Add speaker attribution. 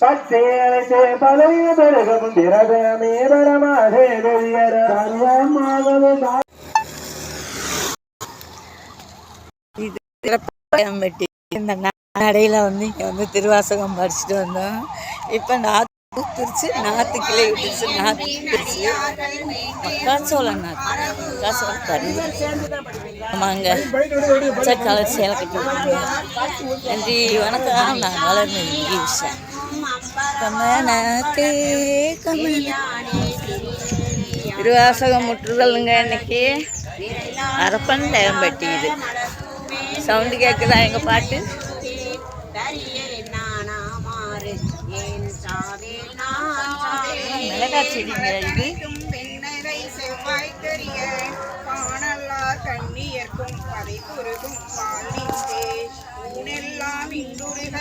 Speaker 1: பச்சையழைச்சே பழைய பெருகும் திரதமே பரமாதே வெளியர சர்வமாவது
Speaker 2: வெட்டி இந்த நடையில் வந்து இங்கே வந்து திருவாசகம் படிச்சுட்டு வந்தோம். இப்போ நாற்று ஊத்துருச்சு நாற்று கிளை விட்டுருச்சு நாற்று ஊத்துருச்சு மக்காச்சோளம் நாற்று மக்காச்சோளம் தருது ஆமாங்க. பச்சை கலர் சேலை கட்டி நன்றி வணக்கம். நான் வளர்ந்து விஷயம் கமனத்தே கமன திருவாசகம் முற்றுதலுங்க இன்னைக்கு. அரப்பன் டயம்பட்டி இது. சவுண்டு கேட்குதா எங்கள் பாட்டு? மிளகா செடிங்க இது?
Speaker 3: வெண்ணரை கண்ணியர்க்கும் பதை குருகும் பாலிந்தே ஊனெல்லாம் இன்றுருக